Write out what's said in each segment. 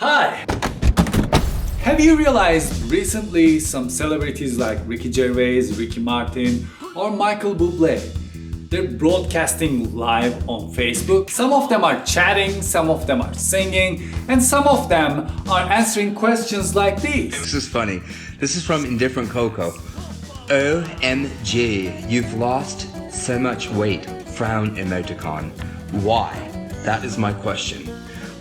Hi! Have you realized recently some celebrities like Ricky Gervais, Ricky Martin, or Michael Bublé? They're broadcasting live on Facebook. Some of them are chatting, some of them are singing, and some of them are answering questions like these. This is funny. This is from Indifferent Coco. OMG, you've lost so much weight. Frown emoticon. Why? That is my question.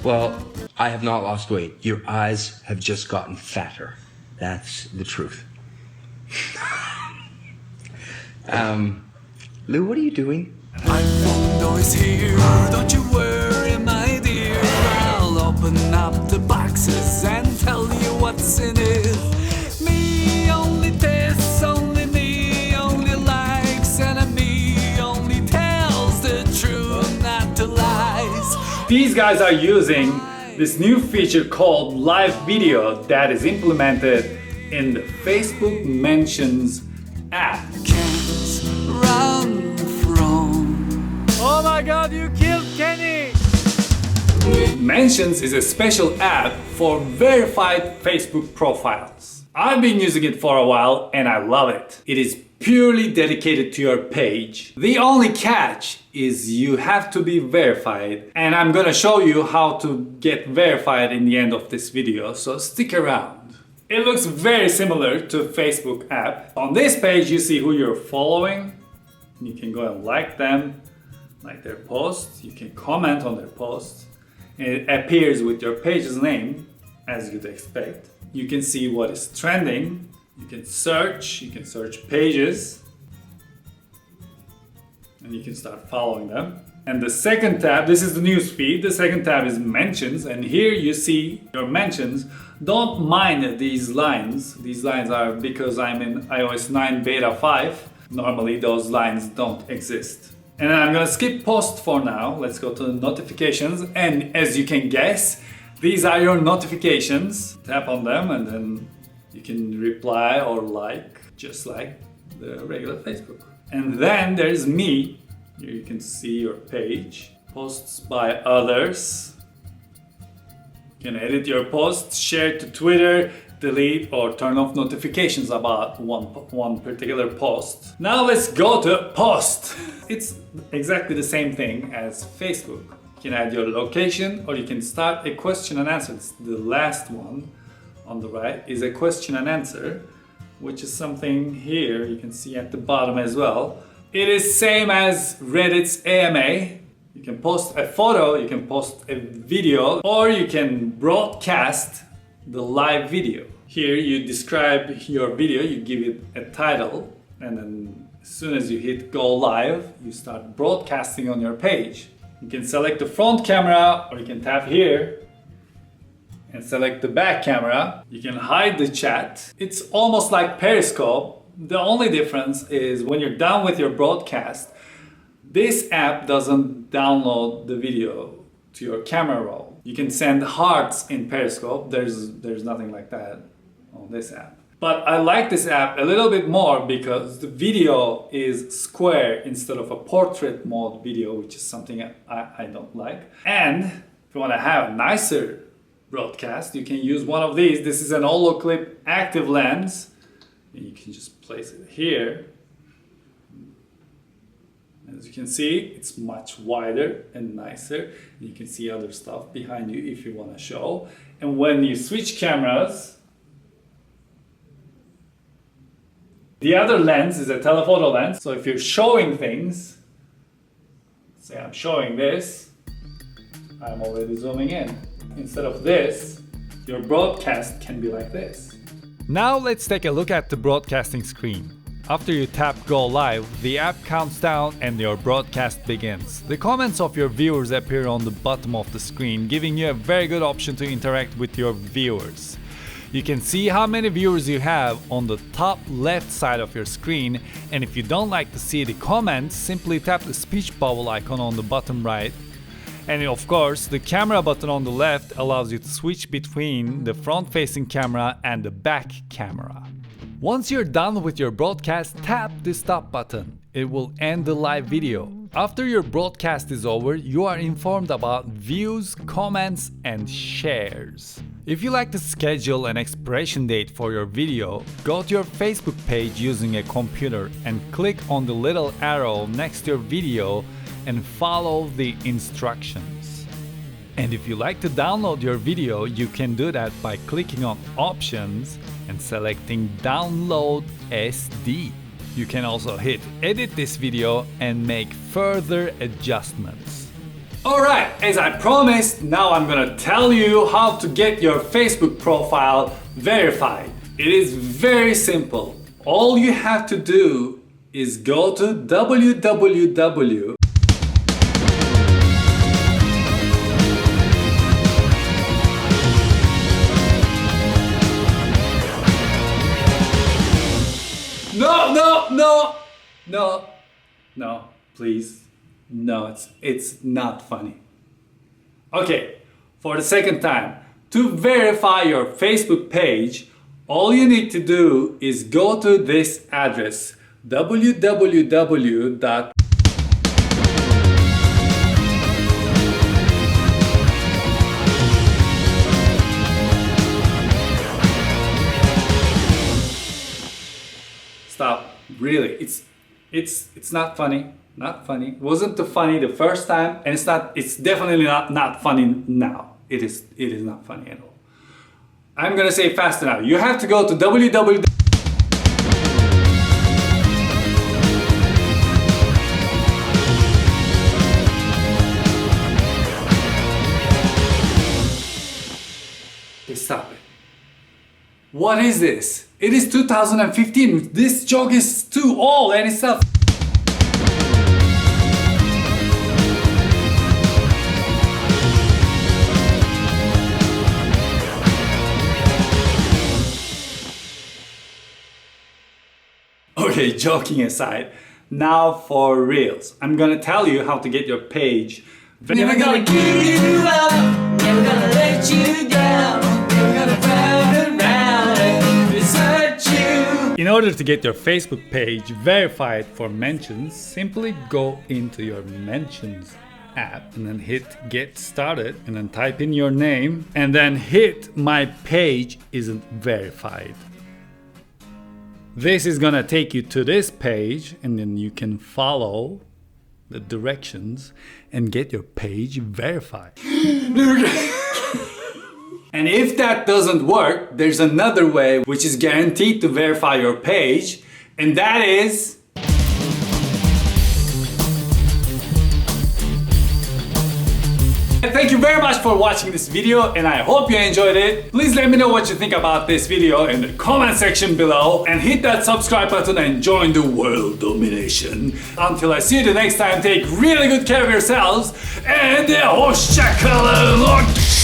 Well, I have not lost weight. Your eyes have just gotten fatter. That's the truth. um, Lou, what are you doing? iPhone noise here, don't you worry, my dear. I'll open up the boxes and tell you what's in it. Me only this, only me, only likes, and me only tells the truth, not the lies. These guys are using this new feature called live video that is implemented in the Facebook Mentions app. Can't run from. Oh my god, you killed Kenny! Mentions is a special app for verified Facebook profiles. I've been using it for a while and I love it. It is purely dedicated to your page. The only catch is you have to be verified and I'm gonna show you how to get verified in the end of this video, so stick around. It looks very similar to Facebook app. On this page you see who you're following. You can go and like them, like their posts. You can comment on their posts. It appears with your page's name, as you'd expect. You can see what is trending. You can search. You can search pages. And you can start following them. And the second tab, this is the news feed. The second tab is mentions. And here you see your mentions. Don't mind these lines. These lines are because I'm in iOS 9 beta 5. Normally those lines don't exist. And I'm gonna skip post for now. Let's go to notifications. And as you can guess, these are your notifications. Tap on them and then you can reply or like, just like the regular Facebook. And then there's me. Here you can see your page. Posts by others. You can edit your posts, share to Twitter, delete or turn off notifications about one, one particular post. Now let's go to post. It's exactly the same thing as Facebook. You can add your location or you can start a question and answer. It's the last one on the right is a question and answer, which is something here you can see at the bottom as well. It is same as Reddit's AMA. You can post a photo, you can post a video, or you can broadcast the live video. Here you describe your video, you give it a title, and then as soon as you hit go live, you start broadcasting on your page. You can select the front camera or you can tap here and select the back camera. You can hide the chat. It's almost like Periscope. The only difference is when you're done with your broadcast, this app doesn't download the video to your camera roll. You can send hearts in Periscope. There's there's nothing like that on this app. But I like this app a little bit more because the video is square instead of a portrait mode video, which is something I, I don't like. And if you want to have nicer broadcast, you can use one of these. This is an Holoclip active lens. And you can just place it here. As you can see, it's much wider and nicer. You can see other stuff behind you if you want to show. And when you switch cameras, the other lens is a telephoto lens. So if you're showing things, say I'm showing this, I'm already zooming in. Instead of this, your broadcast can be like this. Now let's take a look at the broadcasting screen. After you tap go live, the app counts down and your broadcast begins. The comments of your viewers appear on the bottom of the screen, giving you a very good option to interact with your viewers. You can see how many viewers you have on the top left side of your screen, and if you don't like to see the comments, simply tap the speech bubble icon on the bottom right and of course, the camera button on the left allows you to switch between the front facing camera and the back camera. Once you're done with your broadcast, tap the stop button. It will end the live video. After your broadcast is over, you are informed about views, comments, and shares. If you like to schedule an expiration date for your video, go to your Facebook page using a computer and click on the little arrow next to your video and follow the instructions. And if you like to download your video, you can do that by clicking on Options and selecting Download SD. You can also hit Edit this video and make further adjustments. Alright, as I promised, now I'm gonna tell you how to get your Facebook profile verified. It is very simple. All you have to do is go to www no, no, please. No, it's, it's not funny. Okay, for the second time, to verify your Facebook page, all you need to do is go to this address www. Stop. Really, it's it's it's not funny. Not funny. wasn't too funny the first time, and it's not. It's definitely not not funny now. It is. It is not funny at all. I'm gonna say faster now. You have to go to www. Stop it. What is this? It is 2015. This joke is too old and it's not. Okay, joking aside, now for reals. I'm gonna tell you how to get your page. Never gonna give you up, never gonna let you down, In order to get your Facebook page verified for mentions, simply go into your mentions app and then hit get started and then type in your name and then hit my page isn't verified. This is gonna take you to this page and then you can follow the directions and get your page verified. And if that doesn't work, there's another way which is guaranteed to verify your page, and that is. Thank you very much for watching this video and I hope you enjoyed it. Please let me know what you think about this video in the comment section below and hit that subscribe button and join the world domination. Until I see you the next time, take really good care of yourselves and hoşçakalın.